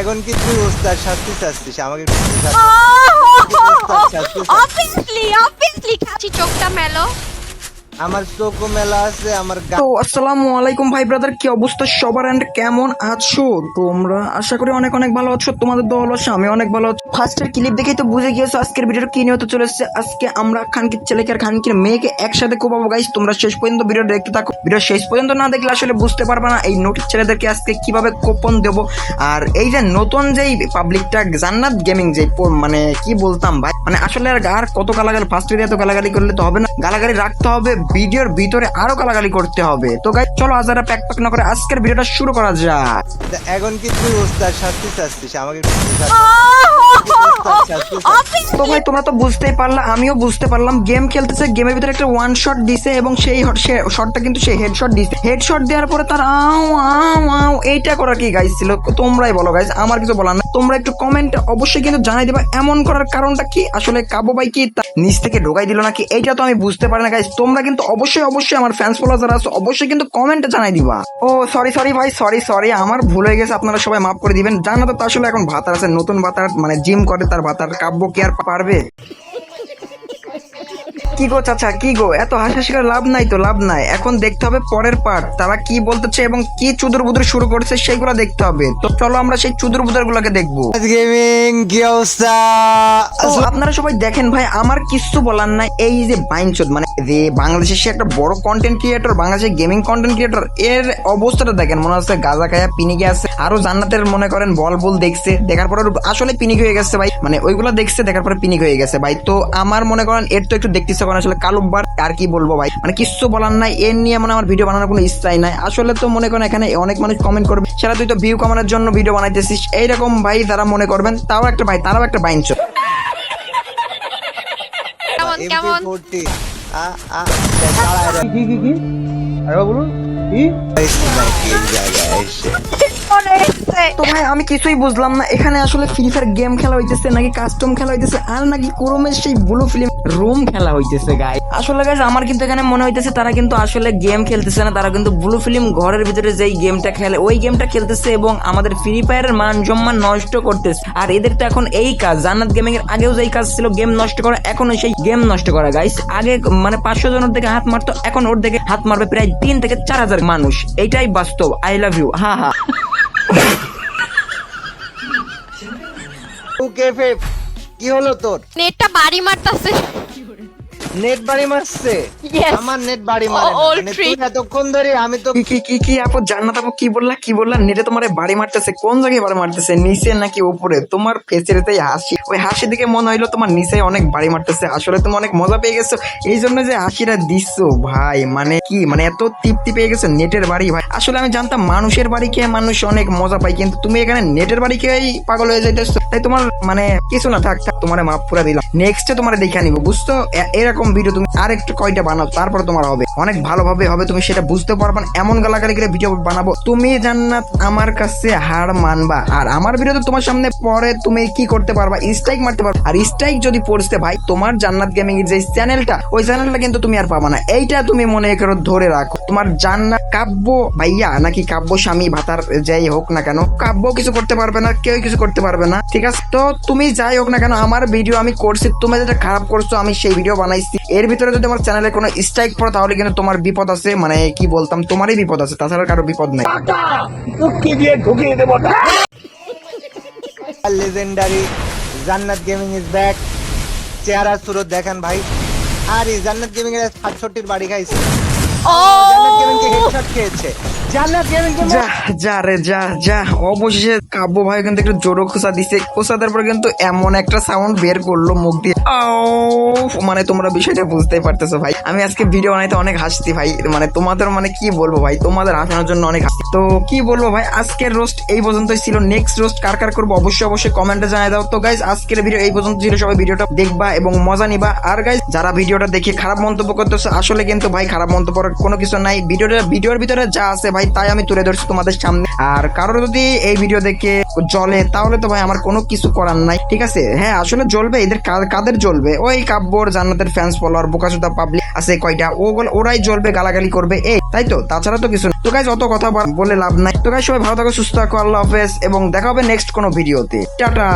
এখন কিছু ওস্তাদ শাস্তি শাস্তি আমাকে অফিসলি অফিসলি শাস্তি অবভিয়াসলি অবভিয়াসলি খাচ্ছি চোখটা মেলো। আমার চোখও মেলা আছে, আমার তো আসসালামু আলাইকুম ভাই ব্রাদার কি অবস্থা? সবার এন্ড কেমন আছো? তোমরা আশা করি অনেক অনেক ভালো আছো, তোমাদের দোয়া ভালো আছে, আমি অনেক ভালো আছি। ফার্স্টের ক্লিপ দেখেই তো বুঝে গিয়েছো আজকের ভিডিওটা কি নিয়ে হতে চলেছে। আজকে আমরা খানকির ছেলেকে আর খানকির মেয়েকে একসাথে কোপাবো। গাইস তোমরা শেষ পর্যন্ত ভিডিও দেখতে থাকো। ভিডিও শেষ পর্যন্ত না দেখলে আসলে বুঝতে পারবে না এই নোটিস ছেলেদেরকে আজকে কীভাবে কোপন দেবো। আর এই যে নতুন যেই পাবলিকটা জান্নাত গেমিং যে মানে কি বলতাম ভাই? মানে আসলে আর আর কত গালাগালি ফার্স্ট এত গালাগালি করলে তো হবে না। গালাগালি রাখতে হবে ভিডিওর ভিতরে আরও গালাগালি করতে হবে। তো গাই চলো আজ আর প্যাক প্যাক না করে আজকের ভিডিওটা শুরু করা যাক। এখন কি তুই ওস্তাদ শাস্তি শাস্তি আমাকে একটু বোঝা। শাস্তি চাচ্ছিস? তো ভাই তোমরা তো বুঝতেই পারলা আমিও বুঝতে পারলাম। গেম খেলতেছে গেমের ভিতরে একটা ওয়ান শট দিছে এবং সেই শটটা কিন্তু সেই হেডশট দিছে। হেডশট দেওয়ার পরে তার আও আও আও এইটা করার কি গাইস ছিল? তোমরাই বলো গাইস আমার কিছু বলার না তোমরা একটু কমেন্ট অবশ্যই কিন্তু জানাই দিবা এমন করার কারণটা কি? আসলে কাবু ভাই কি তা- নিচ থেকে ঢোকাই দিল নাকি? এইটা তো আমি বুঝতে পারি না গাইস তোমরা কিন্তু অবশ্যই অবশ্যই আমার ফ্যান্স ফলোয়ার যারা আছো, অবশ্যই কিন্তু কমেন্টে জানাই দিবা। ও সরি সরি ভাই সরি সরি আমার ভুল হয়ে গেছে, আপনারা সবাই মাফ করে দিবেন। জানা তো আসলে এখন ভাতার আছে, নতুন ভাতার মানে জিম করে, তার ভাতার কাব্য কি আর পারবে? কি গো চাচা কি গো? এত হাসাহাসি করে লাভ নাই তো লাভ নাই। এখন দেখতে হবে পরের পার্ট তারা কি বলতেছে এবং কি চুদুর বুদুর শুরু করেছে সেইগুলো দেখতে হবে। তো চলো আমরা সেই চুদুর বুদুর গুলোকে দেখব গেমিং কি অবস্থা? আপনারা সবাই দেখেন ভাই আমার কিছু বলার নাই। এই যে বাইনচোদ মানে যে বাংলাদেশের সে একটা বড় কন্টেন্ট ক্রিয়েটর বাংলাদেশের গেমিং কন্টেন্ট ক্রিয়েটর এর অবস্থাটা দেখেন। মনে হচ্ছে গাজা খায়া পিনিকে আছে। আরও জান্নাতের মনে করেন বল বল দেখছে। দেখার পরে আসলে পিনিক হয়ে গেছে ভাই। মানে ওইগুলো দেখছে দেখার পরে পিনিক হয়ে গেছে ভাই। তো আমার মনে করেন এর তো একটু দেখতেছে কারণ আসলে কালুব্বার আর কি বলব ভাই? মানে কিচ্ছু বলার নাই এর নিয়ে মানে আমার ভিডিও বানানোর কোনো ইচ্ছাই নাই। আসলে তো মনে করেন এখানে অনেক মানুষ কমেন্ট করবে সেটা তুই তো ভিউ কমানোর জন্য ভিডিও বানাইতেছিস। এইরকম ভাই তারা মনে করবেন তাও একটা ভাই তারাও একটা বাইনচোদ কেমন কেমন। কি কি কি? আরে বলুন কি? তো ভাই, আমি কিছুই বুঝলাম না। এখানে আসলে ফ্রি ফায়ার গেম খেলা হইতেছে, নাকি কাস্টম খেলা হইতেছে, আর নাকি ক্রোমের সেই ব্লু ফিল্ম রুম খেলা হইতেছে গাই আসলে গাইজ আমার কিন্তু এখানে মনে হইতেছে, তারা কিন্তু আসলে গেম খেলতেছে না। তারা কিন্তু ব্লু ফিল্ম ঘরের ভিতরে যেই গেমটা খেলে, ওই গেমটা খেলতেছে এবং আমাদের ফ্রি ফায়ারের মান, সম্মান নষ্ট করতেছে। আর এদের তো এখন এই কাজ। জান্নাত গেমিং এর আগেও যেই কাজ ছিল গেম নষ্ট করা এখনও সেই গেম নষ্ট করা গাইস আগে মানে পাঁচশো জনের দিকে হাত মারতো, এখন ওর দিকে হাত মারবে প্রায় তিন থেকে চার হাজার মানুষ। এটাই বাস্তব। আই লাভ ইউ হা হা। কি হলো তোর? নেটটা বাড়ি মারতাছে। নেট বাড়ি মারছে। আমার নেট বাড়ি মারে না। মানে. তুই এতক্ষণ ধরে আমি তো কি কি কি আপু জান্নাত আপু কি বললা কি বললা? নেটে তোমার বাড়ি মারতেছে কোন জায়গায় বাড়ি মারতেছে? নিচে নাকি উপরে? তোমার ফেসের তাই হাসি। ওই হাসি দিকে মনে হইল তোমার নিচে অনেক বাড়ি মারতেছে। আসলে তুমি অনেক মজা পেয়ে গেছো। এই জন্য যে হাসিটা দিচ্ছ ভাই মানে কি? মানে এত তৃপ্তি পেয়ে গেছো নেটের বাড়ি ভাই। আসলে আমি জানতাম মানুষের বাড়ি খেয়ে মানুষ অনেক মজা পায় কিন্তু তুমি এখানে নেটের বাড়ি খেয়েই পাগল হয়ে যাইতেছো। তাই তোমার মানে কিছু না থাক থাক তোমার মাপ করে দিলাম। নেক্সটে তোমার দেখে নিবো বুঝছ? এরকম ভিডিও তুমি আর একটু কয়টা বানাও, তারপর তোমার হবে। অনেক ভালোভাবে হবে, তুমি সেটা বুঝতে পারবা এমন গালাগালি করে ভিডিও বানাবো, তুমি জান্নাত আমার কাছে হার মানবা। আর আমার ভিডিও তোমার সামনে পরে তুমি কি করতে পারবা? স্ট্রাইক মারতে পারবা। আর স্ট্রাইক যদি পড়ছে ভাই, তোমার জান্নাত গেমিং এর যে চ্যানেলটা ওই চ্যানেলটা কিন্তু তুমি আর পাবা না। এইটা তুমি মনে করো ধরে রাখো। তোমার জান্নাত কাব্য ভাইয়া নাকি কাব্য স্বামী ভাতার যাই হোক না কেন, কাব্য কিছু করতে পারবে না, কেউ কিছু করতে পারবে না। ঠিক আছে? তো তুমি যাই হোক না কেন, আমার ভিডিও আমি করছি। তুমি যেটা খারাপ করছ আমি সেই ভিডিও বানাইছি। এর ভিতরে যদি আমার চ্যানেলে কোনো স্ট্রাইক পড়ে তাহলে কিন্তু তোমার বিপদ আছে। মানে কি বলতাম তোমারই বিপদ আছে তাছাড়া কারও বিপদ নাই। লেজেন্ডারি জান্নাত গেমিং ইজ ব্যাক চেহারা সুরত দেখেন ভাই। আর এই জান্নাত গেমিং এর সাতষট্টির বাড়ি খাইছে। ও! জান্নাত গেমিং কে হেডশট খেয়েছে। যা যা রে, যা যা। অবশেষে কাব্য ভাই কিন্তু দিছে। কিন্তু এমন একটা সাউন্ড বের করল মুখ দিয়ে। মানে তোমরা বিষয়টা পারতেছো ভাই। আমি আজকে ভিডিও বানাইতে অনেক হাসছি ভাই। মানে তোমাদের মানে কি বলব ভাই? তোমাদের হাসানোর জন্য অনেক হাসি তো কি বলব ভাই, আজকের রোস্ট এই পর্যন্তই ছিল। নেক্সট রোস্ট কার কার করব অবশ্যই অবশ্যই কমেন্টে জানাই দাও। তো গাইজ আজকের ভিডিও এই পর্যন্ত ছিল। সবাই ভিডিওটা দেখবা এবং মজা নিবা। আর গাইজ যারা ভিডিওটা দেখে খারাপ মন্তব্য করতেছে, আসলে কিন্তু ভাই খারাপ মন্তব্য কোনো কিছু নাই। ভিডিওটা ভিডিওর ভিতরে যা আছে ভাই, তাই আমি তুলে ধরছি তোমাদের সামনে। আর কারোর যদি এই ভিডিও দেখে জ্বলে, তাহলে তো ভাই আমার কোনো কিছু করার নাই। ঠিক আছে? হ্যাঁ আসলে জ্বলবে, এদের কাদের জ্বলবে? ওই কাব্যর জান্নাতের ফ্যান্স ফলোয়ার বোকাসুদা পাবলিক আছে কয়টা? ওগুলো ওরাই জ্বলবে, গালাগালি করবে, এই, তাই তো? তাছাড়া তো কিছু। তো গাইজ অত কথা বলে লাভ নাই। তো সবাই ভালো থাকো, সুস্থ থাকো, আল্লাহ হাফেজ, এবং দেখা হবে নেক্সট কোনো ভিডিওতে। টাটা!